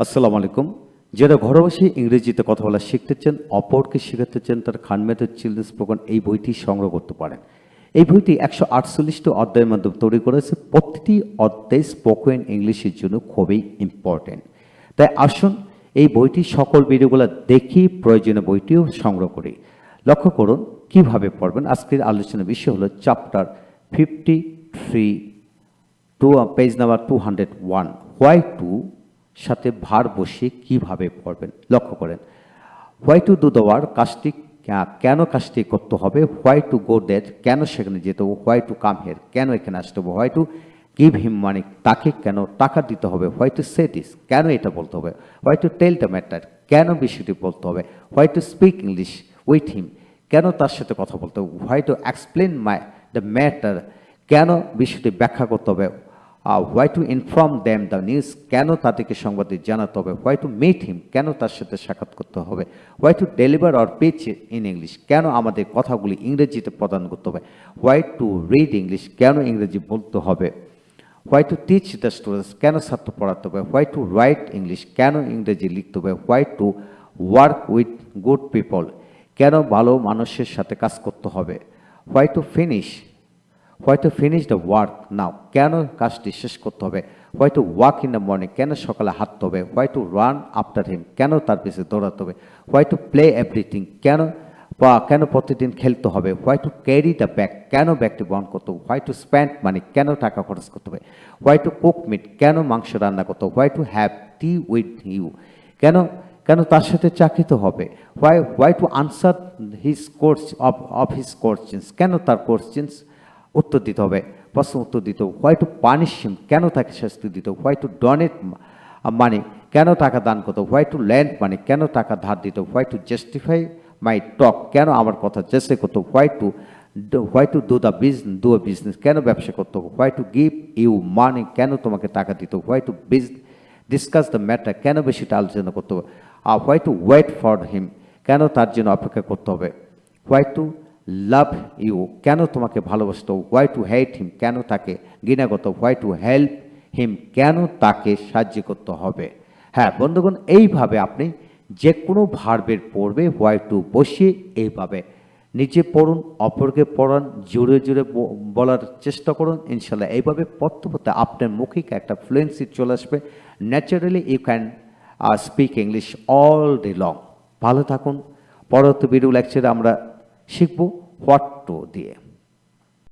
আসসালামু আলাইকুম। যারা ঘরে বসে ইংরেজিতে কথা বলা শিখতে চান, অপরকে শেখাতে চান, তার খানমেথড চিলড্রেন্স প্রোগ্রাম এই বইটি সংগ্রহ করতে পারেন। এই বইটি একশো আটচল্লিশটি অধ্যায়ের মাধ্যমে তৈরি করেছে প্রতিটি অধ্যায় স্পোকেন ইংলিশের জন্য খুবই ইম্পর্টেন্ট তাই আসুন এই বইটি সকল ভিডিওগুলো দেখি, প্রয়োজনীয় বইটিও সংগ্রহ করি। লক্ষ্য করুন কীভাবে পড়বেন। আজকের আলোচনার বিষয় হলো chapter fifty three two page number two hundred one why to সাথে ভার বসে কীভাবে পড়বেন? লক্ষ্য করেন। Why to do the war কাজটি কেন কাজটি করতে হবে? হোয়াই টু গো দ্যাট কেন সেখানে যেতে হবে? হোয়াই টু কাম হেয়ার কেন এখানে আসতে হবে? হোয়াই টু গিভ হিম মানে তাকে কেন টাকা দিতে হবে? হোয়াই টু সে দিস কেন এটা বলতে হবে? Why to tell the matter কেন বিষয়টি বলতে হবে? Why to speak English with him কেন তার সাথে কথা বলতে হবে? Why to explain my the matter কেন বিষয়টি ব্যাখ্যা করতে হবে? Why to inform them the news কেন তাদেরকে সংবাদে জানাতে হবে? হোয়াই টু মিট হিম কেন তার সাথে সাক্ষাৎ করতে হবে? Why to deliver our speech in English কেন আমাদের কথাগুলি ইংরেজিতে প্রদান করতে হবে? হোয়াই টু রিড ইংলিশ কেন ইংরেজি বলতে হবে? Why to teach the students কেন ছাত্র পড়াতে হবে? হোয়াই টু রাইট ইংলিশ কেন ইংরেজি লিখতে হবে? Why to work with good people কেন ভালো মানুষের সাথে কাজ করতে হবে? Why to finish why to finish the work now কেন কাজটি শেষ করতে হবে? Why to walk in the morning কেন সকালে হাঁটতে হবে? Why to run after him কেন তার পিছনে দৌড়াতে হবে? হোয়াই টু প্লে এভরিথিং কেন বা কেন প্রতিদিন খেলতে হবে? Why to carry the bag কেন ব্যাগটি বহন করতে হবে? হোয়াই টু স্পেন্ড মানি কেন টাকা খরচ করতে হবে? হোয়াই টু কুক মিট কেন মাংস রান্না করতে হবে? Why to have tea with you কেন কেন তার সাথে চা খেতে হবে? Why why to answer his course of of his questions কেন তার কোশ্চেন্স উত্তর দিতে হবে। প্রশ্ন উত্তর দিতে হবে হোয়াই টু পানিশ হিম কেন তাকে শাস্তি দিতে হোয়াই টু ডোনেট মানি কেন টাকা দান করতে হোয়াই টু ল্যান্ড মানি কেন টাকা ধার দিতে why to justify my talk কেন আমার কথা জাস্টিফাই করতে why to why to do the business do a business কেন ব্যবসা করতে হবে? Why to give you money কেন তোমাকে টাকা দিতে হবে? Why to be discuss the matter কেন বেশিটা আলোচনা করতে হবে? আর why to wait for him কেন তার জন্য অপেক্ষা করতে হবে? হোয়াই টু লাভ ইউ কেন তোমাকে ভালোবাসত? হোয়াই টু হেট হিম কেন তাকে হবে হোয়াই টু হেল্প হিম কেন তাকে সাহায্য করতে হবে? হ্যাঁ বন্ধুগণ, এইভাবে আপনি যে কোনো ভার্বের পড়বে হোয়াই টু বসিয়ে এইভাবে নিজে পড়ুন, অপরকে পড়ান, জোরে জোরে বলার চেষ্টা করুন ইনশাল্লাহ এইভাবে পড়তে আপনার মৌখিক একটা ফ্লুয়েন্সি চলে আসবে। Naturally you can speak English all day long ভালো থাকুন। পরবর্তী ভিডিও লেকচারে আমরা শিখব হোয়াট টু দিয়ে।